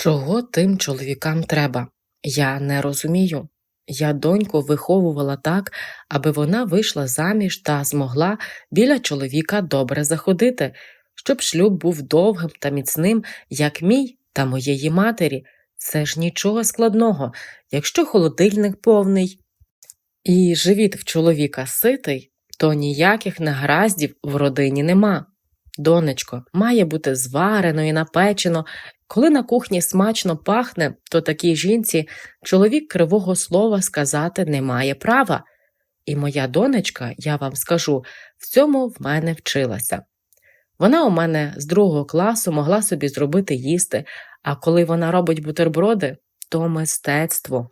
Чого тим чоловікам треба? Я не розумію. Я доньку виховувала так, аби вона вийшла заміж та змогла біля чоловіка добре заходити, щоб шлюб був довгим та міцним, як мій та моєї матері. Це ж нічого складного, якщо холодильник повний і живіт в чоловіка ситий, то ніяких негараздів в родині нема. Донечко, має бути зварено і напечено. Коли на кухні смачно пахне, то такій жінці чоловік кривого слова сказати не має права. І моя донечка, я вам скажу, в цьому в мене вчилася. Вона у мене з другого класу могла собі зробити їсти, а коли вона робить бутерброди, то мистецтво.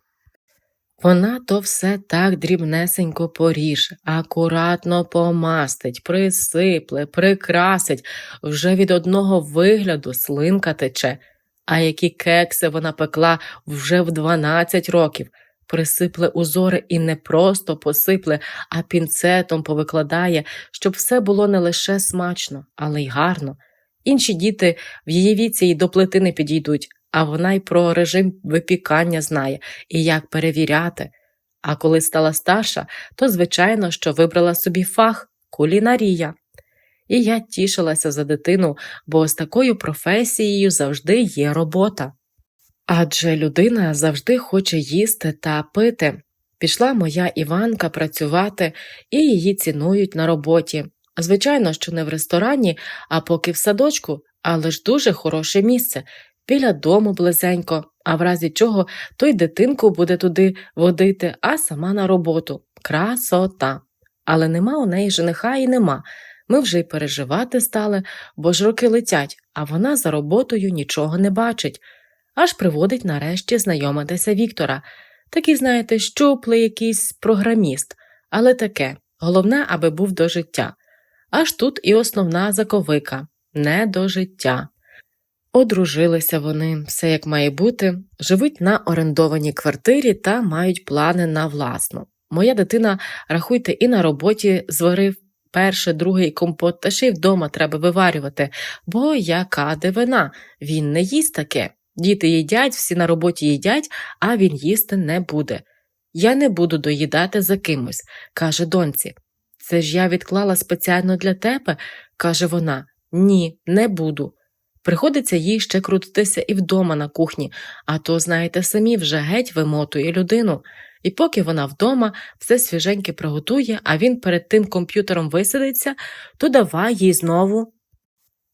Вона то все так дрібнесенько поріже, акуратно помастить, присипле, прикрасить, вже від одного вигляду слинка тече. А які кекси вона пекла вже в 12 років, присипле узори і не просто посипле, а пінцетом повикладає, щоб все було не лише смачно, але й гарно. Інші діти в її віці й до плити не підійдуть, а вона й про режим випікання знає і як перевіряти. А коли стала старша, то звичайно, що вибрала собі фах кулінарія. І я тішилася за дитину, бо з такою професією завжди є робота. Адже людина завжди хоче їсти та пити. Пішла моя Іванка працювати, і її цінують на роботі. Звичайно, що не в ресторані, а поки в садочку, але ж дуже хороше місце, біля дому близенько, а в разі чого той дитинку буде туди водити, а сама на роботу. Красота. Але нема у неї жениха і нема. Ми вже й переживати стали, бо ж роки летять, а вона за роботою нічого не бачить. Аж приводить нарешті знайомитися Віктора. Такий, знаєте, щуплий якийсь програміст, але таке головне, аби був до життя. Аж тут і основна заковика не до життя. Одружилися вони, все як має бути, живуть на орендованій квартирі та мають плани на власну. Моя дитина, рахуйте, і на роботі зварив перший, другий компот, та ще й вдома треба виварювати, бо яка дивина, він не їсть таке. Діти їдять, всі на роботі їдять, а він їсти не буде. Я не буду доїдати за кимось, каже доньці. Це ж я відклала спеціально для тебе, каже вона. Ні, не буду. Приходиться їй ще крутитися і вдома на кухні, а то, знаєте, самі вже геть вимотує людину. І поки вона вдома все свіженьке приготує, а він перед тим комп'ютером висадиться, то давай їй знову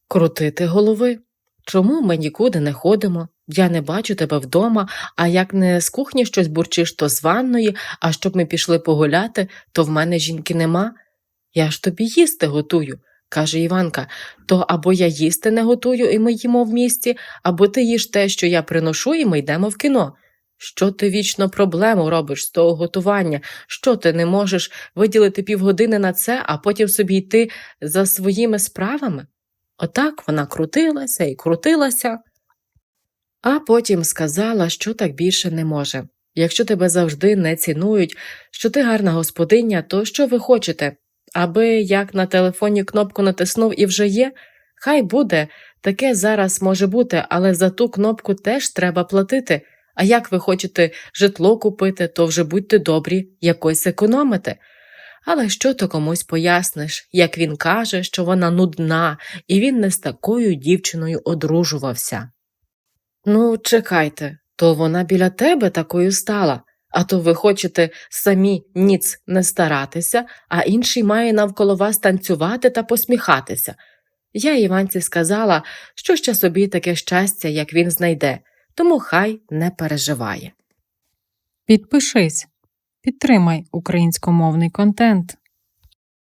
крутити голови. Чому ми нікуди не ходимо? Я не бачу тебе вдома, а як не з кухні щось бурчиш, то з ванної, а щоб ми пішли погуляти, то в мене жінки нема. Я ж тобі їсти готую, каже Іванка, то або я їсти не готую, і ми їмо в місті, або ти їш те, що я приношу, і ми йдемо в кіно. Що ти вічно проблему робиш з того готування? Що ти не можеш виділити півгодини на це, а потім собі йти за своїми справами? Отак вона крутилася і крутилася, а потім сказала, що так більше не може. Якщо тебе завжди не цінують, що ти гарна господиня, то що ви хочете? Аби як на телефоні кнопку натиснув і вже є? Хай буде, таке зараз може бути, але за ту кнопку теж треба платити. А як ви хочете житло купити, то вже будьте добрі, якось економите. Але що то комусь поясниш, як він каже, що вона нудна, і він не з такою дівчиною одружувався. Ну, чекайте, то вона біля тебе такою стала, а то ви хочете самі ніц не старатися, а інший має навколо вас танцювати та посміхатися. Я Іванці сказала, що ще собі таке щастя, як він знайде, тому хай не переживає. Підпишись, підтримай українськомовний контент.